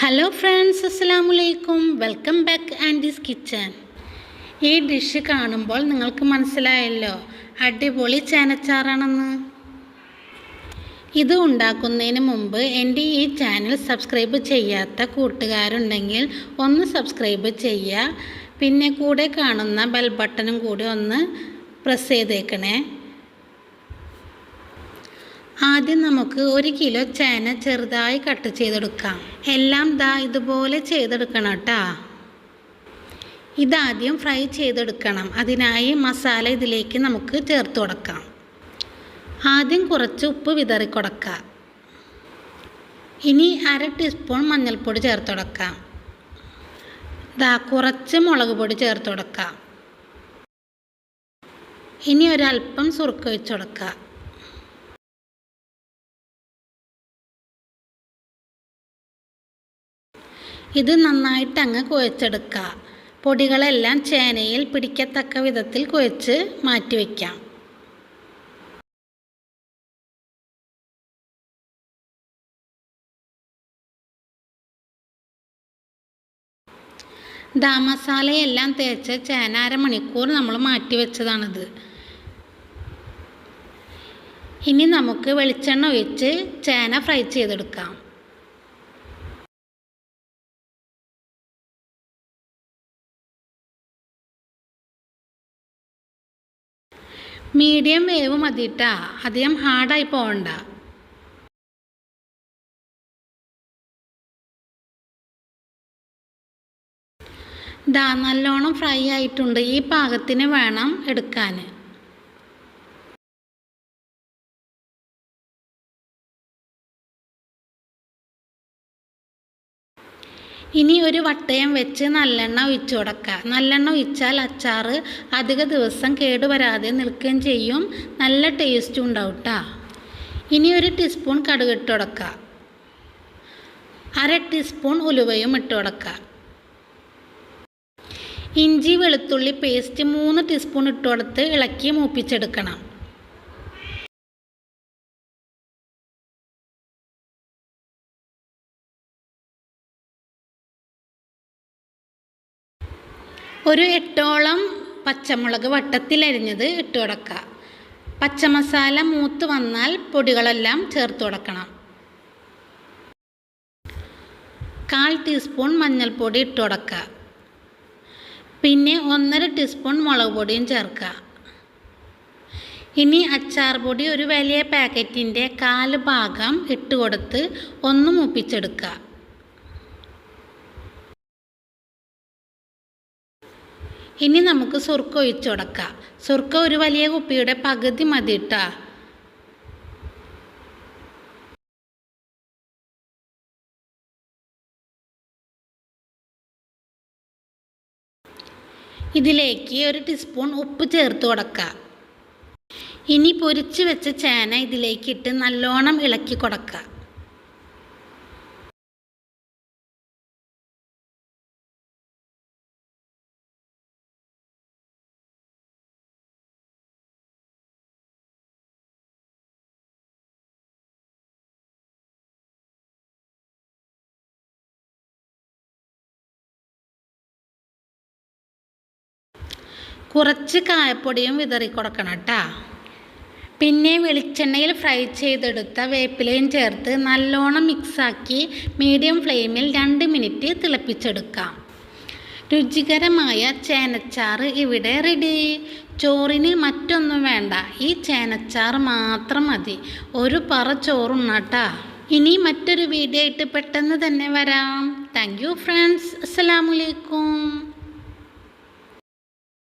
Hello friends അസ്സാമലൈക്കും welcome back aunty's kitchen ഈ dish കാണുമ്പോൾ നിങ്ങൾക്ക് മനസ്സിലായല്ലോ. അടിപൊളി ചേനച്ചാറാണെന്ന്. ഇത് ഉണ്ടാക്കുന്നതിന് മുമ്പ് എന്റെ ഈ ചാനൽ സബ്സ്ക്രൈബ് ചെയ്യാത്ത കൂട്ടുകാരുണ്ടെങ്കിൽ ഒന്ന് സബ്സ്ക്രൈബ് ചെയ്യുക. പിന്നെ കൂടെ കാണുന്ന ബെൽ ബട്ടണും കൂടി ഒന്ന് പ്രസ് ചെയ്തേക്കണേ. ആദ്യം നമുക്ക് ഒരു കിലോ ചേന ചെറുതായി കട്ട് ചെയ്തെടുക്കാം. എല്ലാം ദാ ഇതുപോലെ ചെയ്തെടുക്കണം കേട്ടോ ഇതാദ്യം ഫ്രൈ ചെയ്തെടുക്കണം. അതിനായി മസാല ഇതിലേക്ക് നമുക്ക് ചേർത്ത് കൊടുക്കാം. ആദ്യം കുറച്ച് ഉപ്പ് വിതറി കൊടുക്കാം ഇനി അര ടീസ്പൂൺ മഞ്ഞൾപ്പൊടി ചേർത്ത് കൊടുക്കാം. ദാ കുറച്ച് മുളക് പൊടി ചേർത്ത് കൊടുക്കാം. ഇനി ഒരല്പം സുറുക്ക വെച്ച് കൊടുക്കാം. ഇത് നന്നായിട്ട് അങ്ങ് കുഴച്ചെടുക്കുക. പൊടികളെല്ലാം ചേനയിൽ പിടിക്കത്തക്ക വിധത്തിൽ കുഴച്ച് മാറ്റിവെക്കാം ദാമസാലയെല്ലാം തേച്ച് ചേന അരമണിക്കൂർ നമ്മൾ മാറ്റി വെച്ചതാണിത്. ഇനി നമുക്ക് വെളിച്ചെണ്ണ ഒഴിച്ച് ചേന ഫ്രൈ ചെയ്തെടുക്കാം. മീഡിയം വേവ് മതിട്ടാ. അധികം ഹാർഡായി പോകണ്ട ദാ നല്ലോണം ഫ്രൈ ആയിട്ടുണ്ട്. ഈ പാകത്തിന് വേണം എടുക്കാൻ. ഇനി ഒരു വട്ടയം വെച്ച് നല്ലെണ്ണ ഒഴിച്ചു കൊടുക്കുക നല്ലെണ്ണ ഒഴിച്ചാൽ അച്ചാർ അധിക ദിവസം കേടുവരാതെ നിൽക്കുകയും ചെയ്യും. നല്ല ടേസ്റ്റും ഉണ്ടാവും കേട്ടോ ഇനി ഒരു ടീസ്പൂൺ കടുക് ഇട്ട് കൊടുക്കുക അര ടീസ്പൂൺ ഉലുവയും ഇട്ട് കൊടുക്കുക ഇഞ്ചി വെളുത്തുള്ളി പേസ്റ്റ് മൂന്ന് ടീസ്പൂൺ ഇട്ട് കൊടുത്ത് ഇളക്കി മൂപ്പിച്ചെടുക്കണം. ഒരു എട്ടോളം പച്ചമുളക് വട്ടത്തിലരിഞ്ഞത് ഇട്ട് കൊടുക്കുക പച്ചമസാല മൂത്ത് വന്നാൽ പൊടികളെല്ലാം ചേർത്ത് കൊടുക്കണം കാൽ ടീസ്പൂൺ മഞ്ഞൾപ്പൊടി ഇട്ട് കൊടുക്കുക പിന്നെ ഒന്നര ടീസ്പൂൺ മുളക് പൊടിയും ചേർക്കുക ഇനി അച്ചാർ പൊടി ഒരു വലിയ പാക്കറ്റിന്റെ കാൽ ഭാഗം ഇട്ട് കൊടുത്ത് ഒന്ന് മൂപ്പിച്ചെടുക്കുക ഇനി നമുക്ക് സുർക്ക ഒഴിച്ചു കൊടുക്കാം സുർക്ക ഒരു വലിയ കുപ്പിയുടെ പകുതി മതി ഇട്ടാ ഇതിലേക്ക് ഒരു ടീസ്പൂൺ ഉപ്പ് ചേർത്ത് കൊടുക്കുക ഇനി പൊരിച്ച് വെച്ച ചേന ഇതിലേക്കിട്ട് നല്ലോണം ഇളക്കി കൊടുക്കുക കുറച്ച് കായപ്പൊടിയും വിതറി കൊടുക്കണം കേട്ടോ. പിന്നെ വെളിച്ചെണ്ണയിൽ ഫ്രൈ ചെയ്തെടുത്ത വേപ്പിലയും ചേർത്ത് നല്ലോണം മിക്സാക്കി മീഡിയം ഫ്ലെയിമിൽ രണ്ട് മിനിറ്റ് തിളപ്പിച്ചെടുക്കാം. രുചികരമായ ചേനച്ചാറ് ഇവിടെ റെഡി ചോറിന് മറ്റൊന്നും വേണ്ട. ഈ ചേനച്ചാറ് മാത്രം മതി. ഒരു പറ ചോറുണ്ണാട്ടാ ഇനി മറ്റൊരു വീഡിയോ ആയിട്ട് പെട്ടെന്ന് തന്നെ വരാം. താങ്ക് യു ഫ്രണ്ട്സ് അസ്സലാമലൈക്കും